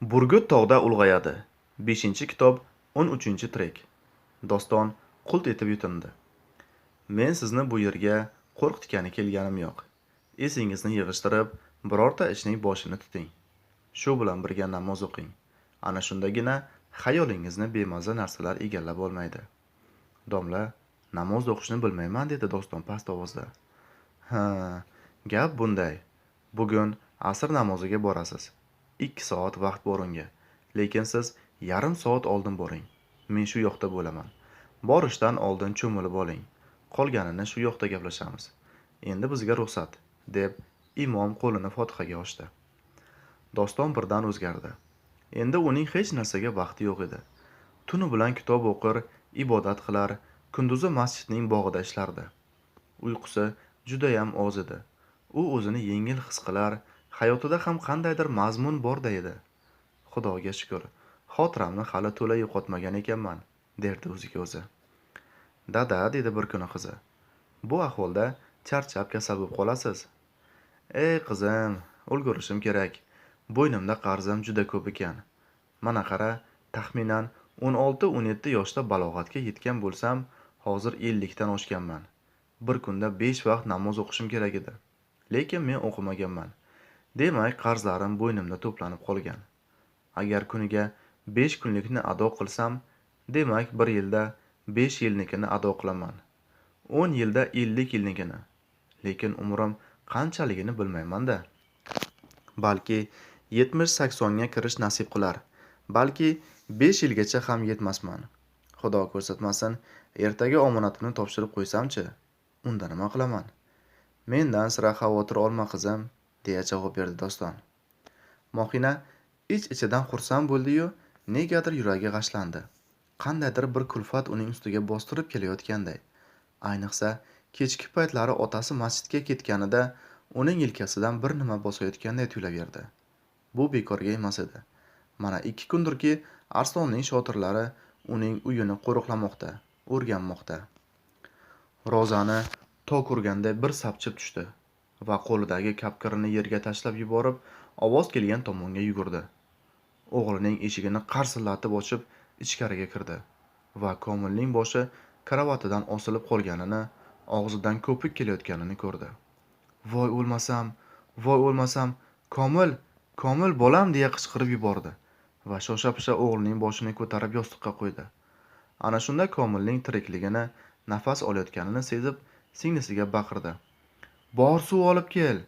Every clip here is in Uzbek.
Burgut tog'da ulg'ayadi. 5-kitob 13-trek Doston qult etib yutindi. Men sizni bu yerga qo'rqitgani kelganim yo'q. Esingizni yig'ishtirib, birorta ishning boshini tuting. Shu bilan birga namoz o'qing. Ana shundagina xayolingizni bemaza narsalar egallab olmaydi. Domla, namoz o'qishni bilmayman dedi Doston past ovozda. Ha, gap bunday. Bugun asr namoziga borasiz. Ikki soat vaqt bor unga. Lekin siz yarim soat oldin boring. Men shu yoqda bo'laman. Borishdan oldin cho'milib oling. Qolganini shu yoqda gaplashamiz. Endi bizga ruxsat, deb imom qo'lini Fotihaga ochdi. Doston birdan o'zgardi. Endi uning hech narsaga vaqti yo'q edi. Tuni bilan kitob o'qir, ibodat qilar, kunduzi masjidning bog'ida ishlardi. Uyqusi judayam oz edi. U o'zini yengil his qilar, hayotida ham qandaydir mazmun borday edi. Xudoga shukr, xotiramni hali to'la yo'qotmagan ekanman, derdi o'ziga o'zi. Dada, dedi bir kuni qizi. Bu ahvolda charchab kasal bo'lib qolasiz. Ey qizim, ulgurishim kerak. Bo'ynimda qarzim juda ko'p ekan. Mana qara, taxminan 16-17 yoshda balog'atga yetgan bo'lsam, hozir 50 dan oshganman. Bir kunda 5 vaqt namoz o'qishim kerak edi. Lekin men o'qimaganman. Demak, qarzlarim bo'ynimda to'planib qolgan. Agar kuniga 5 kunlikni ado qilsam, demak 1 yilda 5 yilnikini ado qilaman. 10 yilda 50 yilnikini. Lekin umrim qanchaligini bilmayman-da. Balki 70-80 ga kirish nasib qilar. Balki 5 yilgacha ham yetmasman. Xudo ko'rsatmasin, ertaga omonatini topshirib qo'ysamchi, unda nima qilaman? Mendan sira xavotir olma qizim, deya javob berdi Doston. Mohina ich-ichidan xursand bo'ldi-yu, negadir yuragi g'ashlandi. Qandaydir bir kulfat uning ustiga bostirib kelayotganday. Ayniqsa, kechki paytlari otasi masjidga ketganida uning yelkasidan bir nima bosayotganday tuyulaverdi. Bu bekorga emas edi. Mana 2 kundirki, Arslonning shotirlari uning uyini qo'riqlamoqda, o'rganmoqda. Rozani tok urganda bir sapchib tushdi va qo'lidagi kapkirini yerga tashlab yuborib, ovoz kelgan tomonga yugurdi. O'g'lining eshigini qarsillatib ochib, ichkariga kirdi va Komilning boshi karavatidan osilib qolganini, og'zidan ko'pik kelayotganini ko'rdi. Voy o'lmasam, voy o'lmasam, Komil, Komil bolam deya qichqirib yubordi va shosha-pisha o'g'lining boshini ko'tarib yostiqqa qo'ydi. Ana shunda Komilning tirikligini, nafas olayotganini sezib, singlisiga baqirdi. Bor suv olib kel.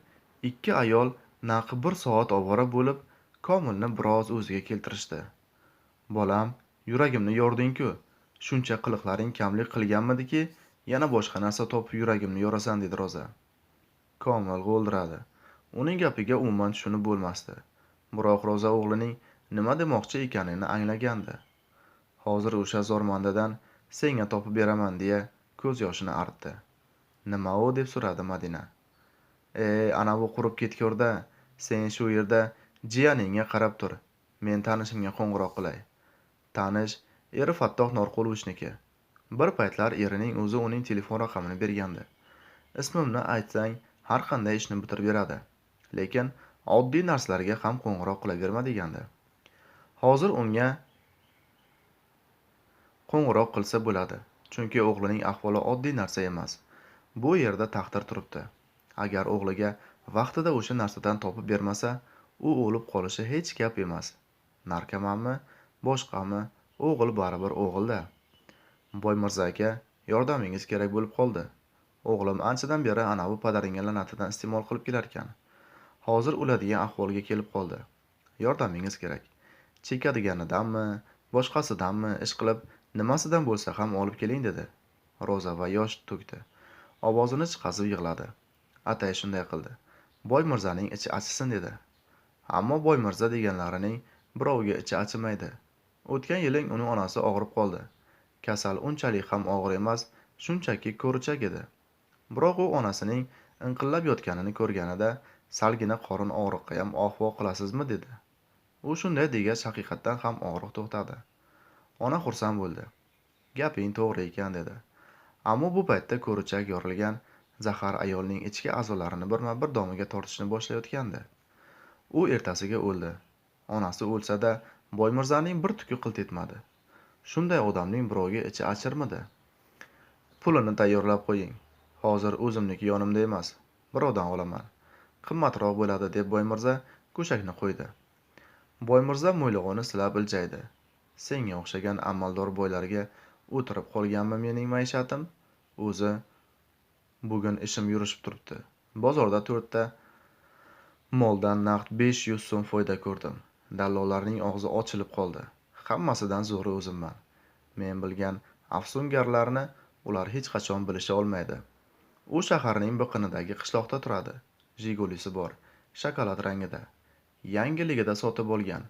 Ikki ayol naqi bir soat ovora bo'lib, Komilni biroz o'ziga keltirishdi. Bolam, yuragimni yording-ku. Shuncha qiliqlaring kamlik qilganmidiki, yana boshqa narsa topib yuragimni yorasan dedi Roza. Komil g'o'ldiradi. Uning gapiga umuman tushunib bo'lmasdi. Biroq Roza o'g'lining nima demoqchi ekanini anglagandi. Hozir o'sha zormandadan senga topib beraman deya ko'z yoshini artdi. Nima u deb so'radi Madina. E, anavi qurib ketgurda sen shu yerda jiyaningga qarab tur. Men tanishimga qo'ng'iroq qilay. Tanish eri Fattoh Norqulovichniki. Bir paytlar erining o'zi uning telefon raqamini bergandi. Ismimni aytsang, har qanday ishni bitirib beradi. Lekin oddiy narsalarga ham qo'ng'iroq qilaverma degandi. Hozir unga qo'ng'iroq qilsa bo'ladi, chunki o'g'lining ahvoli oddiy narsa emas. Bu yerda taqdir turibdi. Agar o'g'liga vaqtida o'sha narsadan topib bermasa, u o'lib qolishi hech gap emas. Narkomanmi, boshqami, o'g'il baribir o'g'ilda. boymirza aka, yordamingiz kerak bo'lib qoldi. O'g'lim anchadan beri anavi padaringga la'natidan iste'mol qilib kelar ekan. Hozir o'ladigan ahvolga kelib qoldi. Yordamingiz kerak. Chekadiganidanmi, boshqasidanmi ish qilib, nimasidan bo'lsa ham olib keling dedi. Roza va yosh to'kdi. Ovozini chiqazib yig'ladi. Atay shunday qildi. Boy mirzaning ichi achisin dedi. Ammo Boy mirza deganlarining birovga ichi achimaydi. O'tgan yiling uning onasi og'rib qoldi. Kasal unchalik ham og'ir emas, shunchaki ko'richak edi. Biroq u onasining inqillab yotganini ko'rganida salgina qorin og'riqqa ham ohvo qilasizmi dedi. U shunday degach haqiqatdan ham og'riq to'xtadi. Ona xursand bo'ldi. Gaping to'g'ri ekan dedi. Ammo bu paytda ko'richak yorilgan zahar ayolning ichki a'zolarini birma-bir domiga tortishni boshlayotgandi. U ertasiga o'ldi. onasi o'lsa-da boymirzaning bir tuki qilt etmadi. Shunday odamning birovga ichi achirmidi pulini tayyorlab qo'ying. Hozir o'zimniki yonimda emas birovdan olaman. Qimmatroq bo'ladi deb boymirza go'shakni qo'ydi. Boymirza mo'ylig'ini silab iljaydi. Senga o'xshagan amaldor boylarga o'tirib qolganmi mening maishatim. O'zi bugun ishim yurishib turibdi. Bozorda to'rtta moldan naqd besh yuz so'm foyda ko'rdim. Dallollarning og'zi ochilib qoldi. Hammasidan zo'ri o'zimman. Men bilgan afsungarlarni ular hech qachon bilisha olmaydi. U shaharning biqinidagi qishloqda turadi. Jigulisi bor shokolad rangida. Yangiligida sotib olgan.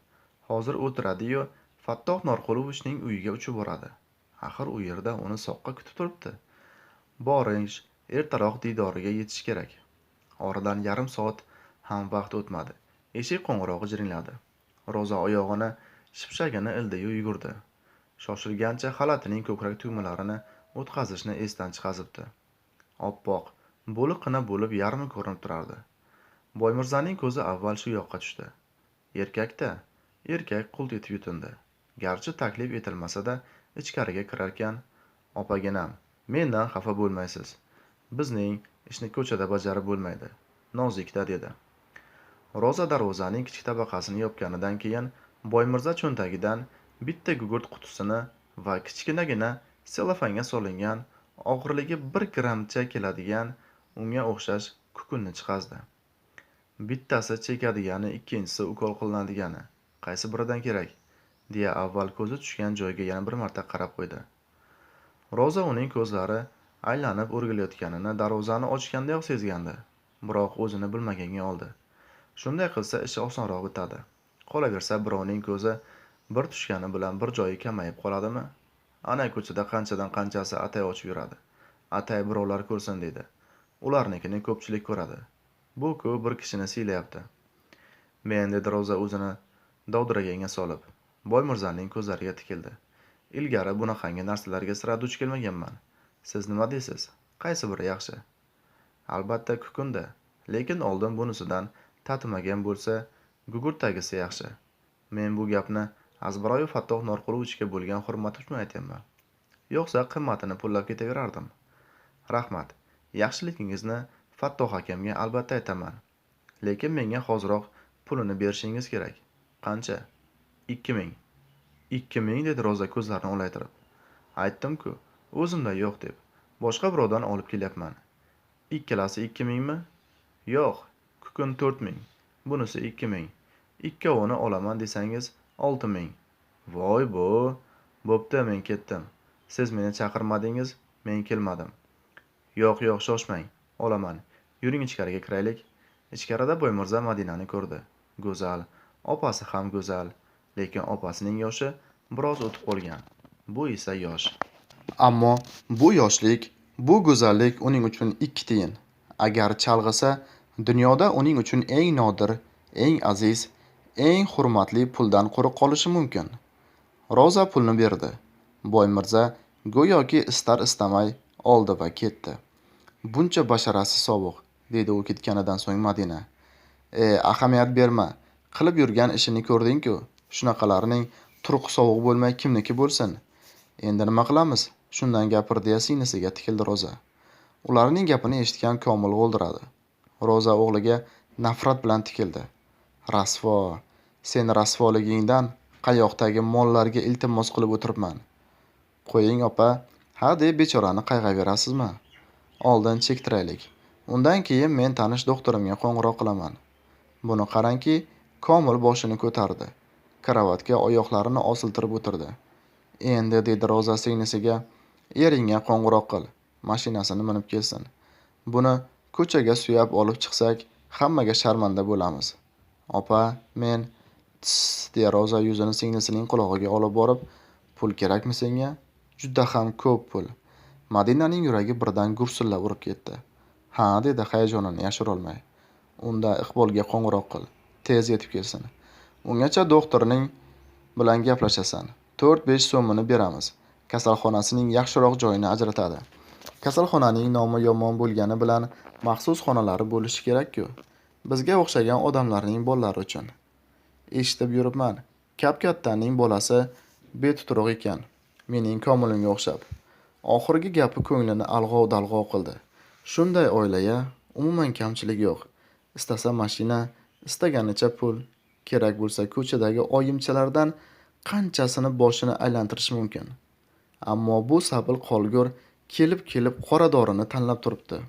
Hozir o'tiradi-yu fattoh norqulovichning uyiga uchib boradi. Axir u yerda uni soqqa kutib turibdi. Borish ertaroq diydoriga yetish kerak. Oradan yarim soat ham vaqt o'tmadi. Eshik qo'ng'irog'i jiringladi. Ro'za oyog'ini shipshagini ildiyu yugurdi. Shoshilgancha xalatining ko'krak tugmalarini o'tkazishni esdan chiqazibdi. Oppoq bo'liqqina bo'lib yarmi ko'rinib turardi. Boymirzaning ko'zi avval shu yoqqa tushdi. Erkakda erkak qult etib yutindi. Garchi taklif etilmasa-da ichkariga kirarkan opaginam mendan xafa bo'lmaysiz. Bizning ishni ko'chada bajarib bo'lmaydi. Nozikda dedi. Roza darvozaning kichik tabaqasini yopganidan keyin boymirza cho'ntagidan bitta gugurt qutisini va kichkinagina sellofanga solingan og'irligi bir grammcha keladigan unga o'xshash kukunni chiqazdi. Bittasi chekadigani ikkinchisi ukol qilinadigan. Qaysi biridan kerak? Deya avval ko'zi tushgan joyga yana bir marta qarab qo'ydi. Roza uning ko'zlari aylanib o'rgilayotganini darvozani ochgandayoq sezgandi biroq o'zini bilmaganga oldi. Shunday qilsa ishi osonroq bitadi qolaversa birovning ko'zi bir tushgani bilan bir joyi kamayib qoladimi? Ana ko'chada qanchadan qanchasi atay ochib yuradi. Atay birovlar ko'rsin deydi. Ularnikini ko'pchilik ko'radi. Bu ku bir kishini siylayapti. Men dedi roza o'zini dovdiraganga solib. Boymirzaning ko'zlariga tikildi. Ilgari bunaqangi narsalarga sira duch kelmaganman. Siz nima deysiz? Qaysi biri yaxshi? Albatta kukunda lekin oldin bunisidan tatimagan bo'lsa gugurtagisi yaxshi. Men bu gapni azbaroyi fattoh norqulovichga bo'lgan hurmat uchun aytyapman yo'qsa qimmatini pullab ketaverardim. Rahmat yaxshiligingizni fattoh akamga albatta aytaman. Lekin menga hoziroq pulini berishingiz kerak. Qancha? Ikki ming. Ikki ming dedi roza ko'zlarini olaytirib. Aytdim-ku o'zimda yo'q deb. Boshqa birovdan olib kelyapman. Ikkalasi ikki mingmi? Yo'q kukun to'rt ming. Bunisi ikki ming. Ikkovini olaman desangiz olti ming. Voy bo bo'pti men ketdim. Siz meni chaqirmadingiz men kelmadim. Yo'q yo'q shoshmang olaman. Yuring ichkariga kiraylik. Ichkarida boymirza madinani ko'rdi. Go'zal opasi ham go'zal. Lekin opasining yoshi biroz o'tib qolgan. Bu esa yosh. Ammo bu yoshlik bu go'zallik uning uchun ikki tiyin agar chalg'isa dunyoda uning uchun eng nodir eng aziz eng hurmatli puldan quruq qolishi mumkin. Roza pulni berdi. Boymirza go'yoki istar istamay oldi va ketdi. Buncha basharasi sovuq dedi u ketganidan so'ng madina. E ahamiyat berma. Qilib yurgan ishini ko'rding-ku. Shunaqalarning turqi sovuq bo'lmay kimniki bo'lsin. Endi nima qilamiz? Shundan gapir deya singlisiga tikildi ro'za. Ularning gapini eshitgan komil g'o'ldiradi ro'za o'g'liga nafrat bilan tikildi. Rasvo sen rasvoligingdan qayoqdagi mollarga iltimos qilib o'tiribman? Qo'ying opa ha deb bechorani qayg'averasizmi? Oldin chektiraylik. Undan keyin men tanish doktorimga qo'ng'iroq qilaman. Buni qarangki komil boshini ko'tardi. Karavotga oyoqlarini osiltirib o'tirdi. Endi dedi roza singlisiga eringga qo'ng'iroq qil mashinasini minib kelsin. Buni ko'chaga suyab olib chiqsak hammaga sharmanda bo'lamiz. Opa men tss deya roza yuzini singlisining qulog'iga olib borib pul kerakmi senga? Juda ham ko'p pul. Madinaning yuragi birdan gursillab urib ketdi. Ha dedi hayajonini yashirolmay unda iqbolga qo'ng'iroq qil tez yetib kelsin. Ungacha doktorning bilan gaplashasan. To'rt besh so'mini beramiz. Kasalxonasining yaxshiroq joyini ajratadi. Kasalxonaning nomi yomon bo'lgani bilan maxsus xonalari bo'lishi kerak-ku. Bizga o'xshagan odamlarning bolalari uchun. Eshitib yuribman. Kap kattaning bolasi betuturuq ekan. Mening komilimga o'xshab. Oxirgi gapi ko'nglini alg'ov dalg'ov qildi. Shunday oilaya umuman kamchilik yo'q. Istasa mashina istaganicha pul kerak bo'lsa ko'chadagi oyimchalardan qanchasini boshini aylantirish mumkin? Ammo bu sabil qolgur kelib kelib qora dorini tanlab turibdi.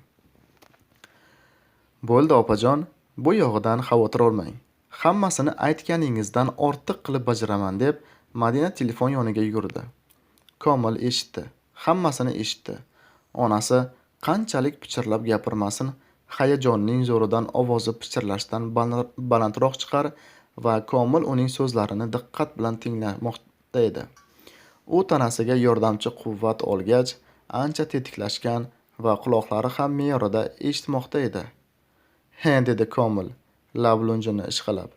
Bo'ldi opajon bu yog'idan xavotir olmang. Hammasini aytganingizdan ortiq qilib bajaraman deb madina telefon yoniga yugurdi. Komil eshitdi hammasini eshitdi. Onasi qanchalik pichirlab gapirmasin hayajonning zo'ridan ovozi pichirlashdan balandroq chiqar va komil uning so'zlarini diqqat bilan tinglamoqda edi. U tanasiga yordamchi quvvat olgach ancha tetiklashgan va quloqlari ham me'yorida eshitmoqda edi. He dedi komil lab lunjini ishqalab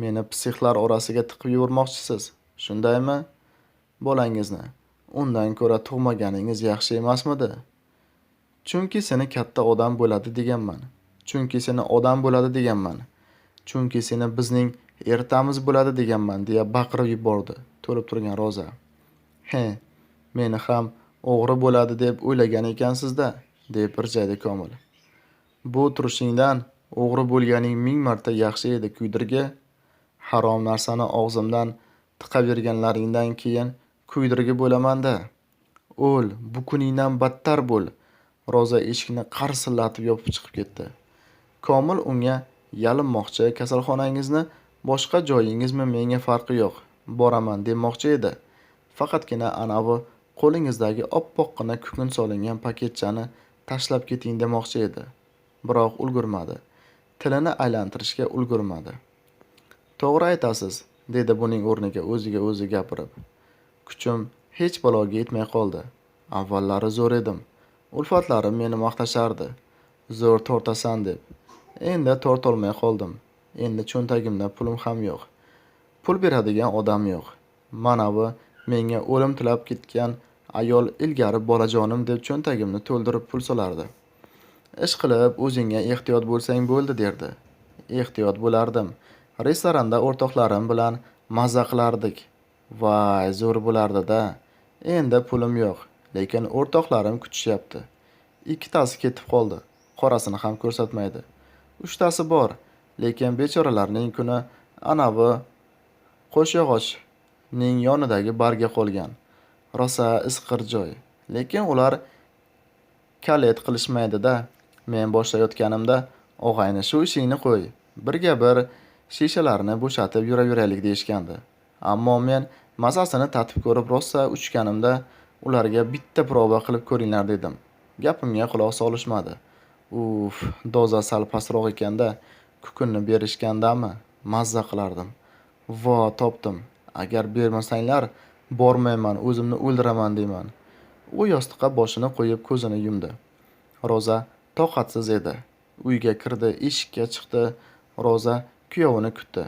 meni psixlar orasiga tiqib yubormoqchisiz shundaymi? Bolangizni undan ko'ra tug'maganingiz yaxshi emasmidi? Chunki seni katta odam bo'ladi deganman chunki seni odam bo'ladi deganman. Chunki seni bizning ertamiz bo'ladi deganman deya baqirib yubordi to'lib turgan roza. He meni ham o'g'ri bo'ladi deb o'ylagan ekansizda deb irjaydi komil. Bu turishingdan o'g'ri bo'lganing ming marta yaxshi edi kuydirgi harom narsani og'zimdan tiqaverganlaringdan keyin kuydirgi bo'lamanda. O'l bu kuningdan battar bo'l roza eshikni qarsillatib yopib chiqib ketdi. Komil unga yalinmoqchi kasalxonangizni boshqa joyingizmi menga farqi yo'q. Boraman demoqchi edi. Faqatgina anavi qo'lingizdagi oppoqqina kukun solingan paketchani tashlab keting demoqchi edi. Biroq ulgurmadi. Tilini aylantirishga ulgurmadi. To'g'ri aytasiz dedi buning o'rniga o'ziga o'zi gapirib. Kuchim hech baloga yetmay qoldi. Avvallari zo'r edim. Ulfatlarim meni maqtashardi. Zo'r tortasan deb. Endi tortolmay qoldim. Endi cho'ntagimda pulim ham yo'q. Pul beradigan odam yo'q. Mana bu menga o'lim tilab ketgan ayol ilgari bolajonim deb cho'ntagimni to'ldirib pul solardi. Ish qilib o'zingga ehtiyot bo'lsang bo'ldi derdi. Ehtiyot bo'lardim. Restoranda o'rtoqlarim bilan maza qilardik. Voy zo'r bo'lardida endi pulim yo'q lekin o'rtoqlarim kutishyapti. Ikkitasi ketib qoldi. Qorasini ham ko'rsatmaydi. Uchtasi bor lekin bechoralarning kuni anavi qo'shyog'ochning yonidagi barga qolgan. Rosa isqir joy lekin ular kalet qilishmaydida. Men boshlayotganimda og'ayni shu ishingni qo'y birga bir shishalarni bo'shatib yuraveraylik deyishgandi. Ammo men mazasini tatib ko'rib rosa uchganimda ularga bitta proba qilib ko'ringlar dedim. Gapimga quloq solishmadi. Uf doza sal pastroq ekanda kukunni berishgandami? Mazza qilardim. Vo topdim. Agar bermasanglar bormayman o'zimni o'ldiraman deyman. U yostiqqa boshini qo'yib ko'zini yumdi. Roza toqatsiz edi. Uyga kirdi eshikka chiqdi. Roza kuyovini kutdi.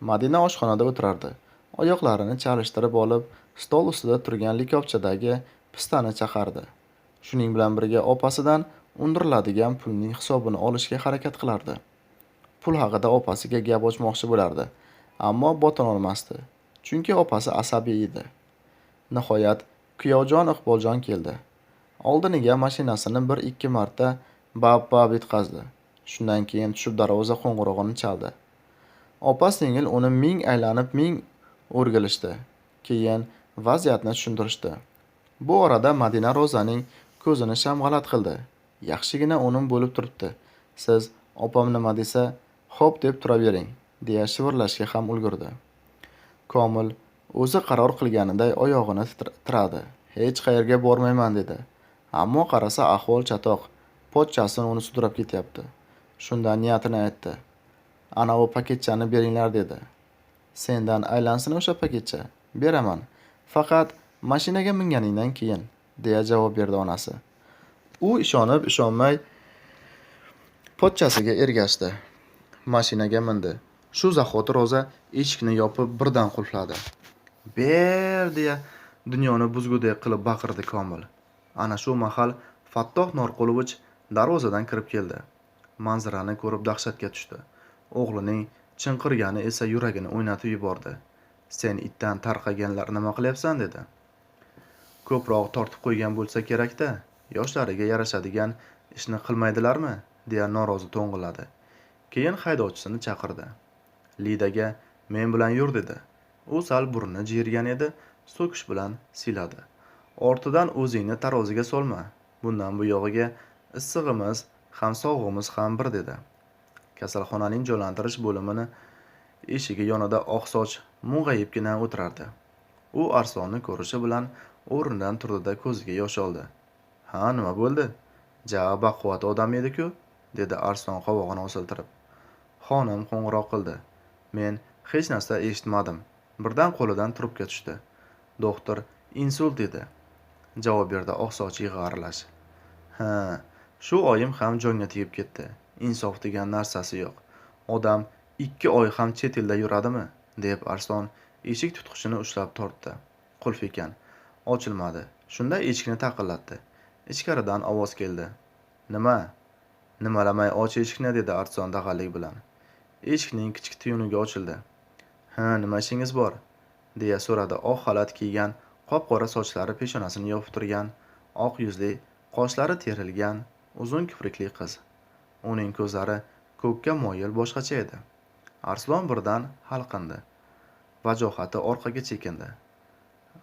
Madina oshxonada o'tirardi. Oyoqlarini chalishtirib olib stol ustida turgan likopchadagi pistani chaqardi. Shuning bilan birga opasidan undiriladigan pulning hisobini olishga harakat qilardi. Pul haqida opasiga gap ochmoqchi bo'lardi ammo botinolmasdi chunki opasi asabiy edi. Nihoyat kuyovjon iqboljon keldi. Oldiniga mashinasini bir ikki marta bab bab yutqazdi. Shundan keyin tushib darvoza qo'ng'irog'ini chaldi. Opa singil uni ming aylanib ming o'rgilishdi. Keyin vaziyatni tushuntirishdi. Bu orada madina ro'zaning ko'zini shamg'alat qildi. Yaxshigina unum bo'lib turibdi. Siz opam nima desa xo'p deb turavering deya shivirlashga ham ulgurdi. Komil o'zi qaror qilganiday oyog'ini tiradi. Hech qayerga bormayman dedi. Ammo qarasa ahvol chatoq pochchasini uni sudrab ketyapti. Shunda niyatini aytdi. Anavi paketchani beringlar dedi. Sendan aylansin o'sha paketcha beraman. Faqat mashinaga minganingdan keyin deya javob berdi onasi. U ishonib ishonmay pochchasiga ergashdi. Mashinaga mindi. Shu zahoti roza eshikni yopib birdan qulfladi. Ber deya dunyoni buzgudek qilib baqirdi komil. Ana shu mahal fattoh norqulovich darvozadan kirib keldi. Manzarani ko'rib dahshatga tushdi. O'g'lining chinqirgani esa yuragini o'ynatib yubordi. Sen itdan tarqaganlar nima qilyapsan dedi. Ko'proq tortib qo'ygan bo'lsa kerakda. Yoshlariga yarashadigan ishni qilmaydilarmi? deya norozi to'ng'illadi. Keyin haydovchisini chaqirdi. Lidaga men bilan yur dedi. U sal burni jiyirgan edi so'kish bilan siyladi ortidan o'zingni taroziga solma. Bundan bu yog'iga issig'imiz ham sog'lig'imiz ham bir dedi. Kasalxonaning jonlantirish bo'limini eshigi yonida oqsoch mung'ayibgina o'tirardi. U arslonni ko'rishi bilan o'rnidan turdida ko'ziga yosh oldi. Ha nima bo'ldi? Ja baquvvat odam ediku dedi arslon qovog'ini osiltirib. Xonim qo'ng'iroq qildi. Men hech narsa eshitmadim. Birdan qo'lidan trubka tushdi. Doktor insult dedi javob berdi oqsoch yig'i aralash. Ha shu oyim ham jonga tegib ketdi. Insof degan narsasi yo'q. Odam ikki oy ham chet elda yuradimi? deb arslon eshik tutqichini ushlab tortdi. Qulf ekan ochilmadi. Shunda eshikni taqillatdi. Ichkaridan ovoz keldi. Nima? Nimalamay och eshikni dedi arslon dag'allik bilan. Eshikning kichik tuyunugi ochildi. Ha nima ishingiz bor? deya so'radi. Oq xalat kiygan qop qora sochlari peshonasini yopib turgan oq yuzli qoshlari terilgan uzun kiprikli qiz. Uning ko'zlari ko'kka moyil boshqacha edi. Arslon birdan halqindi. Vajohati orqaga chekindi.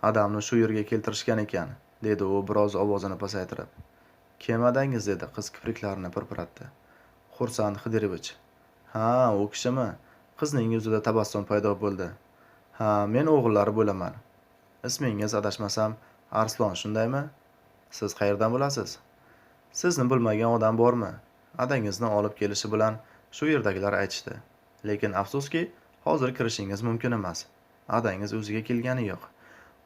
Adamni shu yerga keltirishgan ekan. Dedi u biroz ovozini pasaytirib. Kelmadingiz dedi qiz kipriklarini pirpiratdi. Xursand xidirovich ha u kishimi? Qizning yuzida tabassum paydo bo'ldi. Ha men o'g'illari bo'laman. Ismingiz adashmasam arslon shundaymi? Siz qayerdan bilasiz sizni bilmagan odam bormi? Adangizni olib kelishi bilan shu yerdagilar aytishdi. Lekin afsuski hozir kirishingiz mumkin emas. Adangiz o'ziga kelgani yo'q.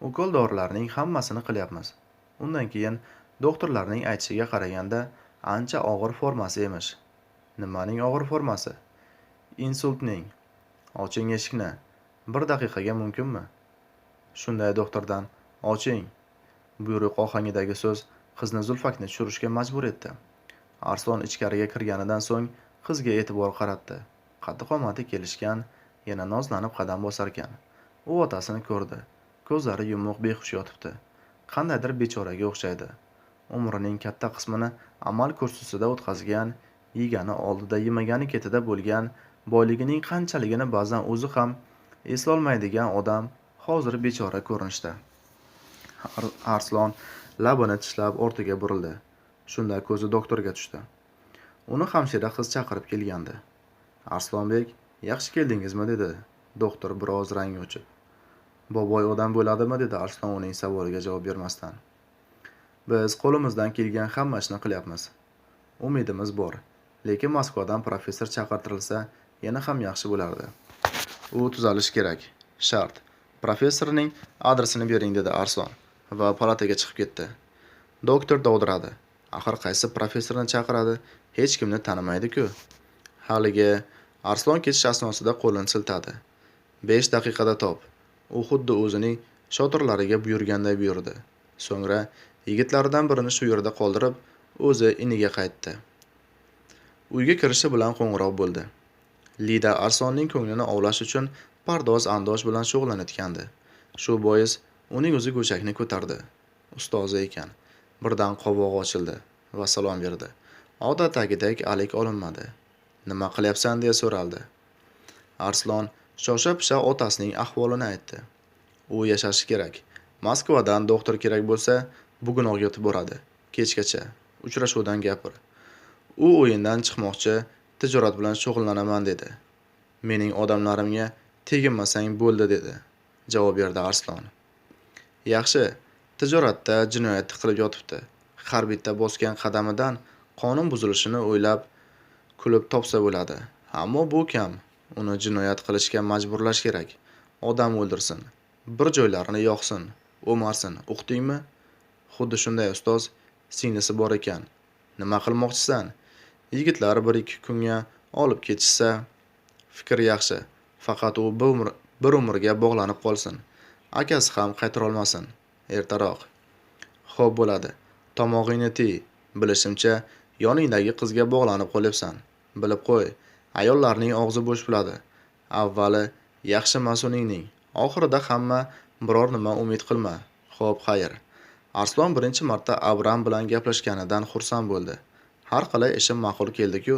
Ukol dorilarning hammasini qilyapmiz. Undan keyin doktorlarning aytishiga qaraganda ancha og'ir formasi emish. Nimaning og'ir formasi? Insultning oching eshikni bir daqiqaga mumkinmi? Shunday doktordan oching buyruq ohangidagi so'z qizni zulfakni tushirishga majbur etdi. Arslon ichkariga kirganidan so'ng qizga e'tibor qaratdi. Qaddi qomati kelishgan yana nozlanib qadam bosarkan. U otasini ko'rdi. Ko'zlari yumuq behush yotibdi. Qandaydir bechoraga o'xshaydi. Umrining katta qismini amal kursisida o'tkazgan yegani oldida yemagani ketida bo'lgan boyligining qanchaligini ba'zan o'zi ham eslolmaydigan odam hozir bechora ko'rinishda arslon labini tishlab ortiga burildi. Shunda ko'zi doktorga tushdi. Uni hamshira qiz chaqirib kelgandi. Arslonbek yaxshi keldingizmi? dedi. Doktor biroz rangi o'chib. Boboy odam bo'ladimi? dedi arslon uning savoliga javob bermasdan. Biz qo'limizdan kelgan hamma ishni qilyapmiz. Umidimiz bor. Lekin moskvadan professor chaqirtirilsa yana ham yaxshi bo'lardi. U tuzalishi kerak. Shart. Professorning adresini bering dedi arslon va palataga chiqib ketdi. Doktor dovdiradi. Axir qaysi professorni chaqiradi? Hech kimni tanimaydi-ku. Haligi arslon ketish asnosida qo'lini siltadi. Besh daqiqada top. U xuddi o'zining shotirlariga buyurganday buyurdi. So'ngra yigitlaridan birini shu yerda qoldirib o'zi iniga qaytdi. Uyga kirishi bilan qo'ng'iroq bo'ldi. Lida arslonning ko'nglini ovlash uchun pardoz andosh bilan shug'ullanayotgandi. Shu bois uning o'zi go'shakni ko'tardi. Ustozi ekan birdan qovog'i ochildi va salom berdi. Odatdagidek alik olinmadi. Nima qilyapsan? deya so'raldi. Arslon shosha pisha otasining ahvolini aytdi. U yashashi kerak. Moskvadan doktor kerak bo'lsa bugunoq yetib boradi. Kechgacha uchrashuvdan gapir. U o'yindan chiqmoqchi tijorat bilan shug'ullanaman dedi. Mening odamlarimga teginmasang bo'ldi dedi. Javob berdi arslon. Yaxshi tijoratda jinoyat qilib yotibdi. Har bitta bosgan qadamidan qonun buzilishini o'ylab kulib topsa bo'ladi. Ammo bu kam. Uni jinoyat qilishga majburlash kerak. Odam o'ldirsin bir joylarini yoqsin o'marsin. Uqdingmi? Xuddi shunday ustoz singlisi bor ekan. Nima qilmoqchisan? Yigitlar bir ikki kunga olib ketishsa fikr yaxshi. Faqat u bir umrga bog'lanib qolsin. Akasi ham qaytarolmasin. Ertaroq. Xo'p bo'ladi. Tomog'ingni tiy. Bilishimcha yoningdagi qizga bog'lanib qolyapsan. Bilib qo'y. Ayollarning og'zi bo'sh bo'ladi. Avvali yaxshi masuningning oxirida hamma biror nima umid qilma. Xo'p xayr. Arslon birinchi marta abram bilan gaplashganidan xursand bo'ldi. Har qalay ishim ma'qul keldi-ku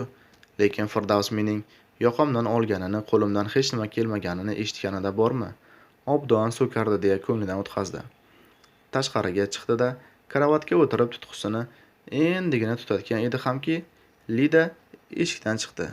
lekin firdavs mening yoqamdan olganini qo'limdan hech nima kelmaganini eshitganida bormi? Obdon so'kardi deya ko'nglidan o'tkazdi. Tashqariga chiqdi-da o'tirib tutqusini endigina tutatgan edi hamki lida eshikdan chiqdi.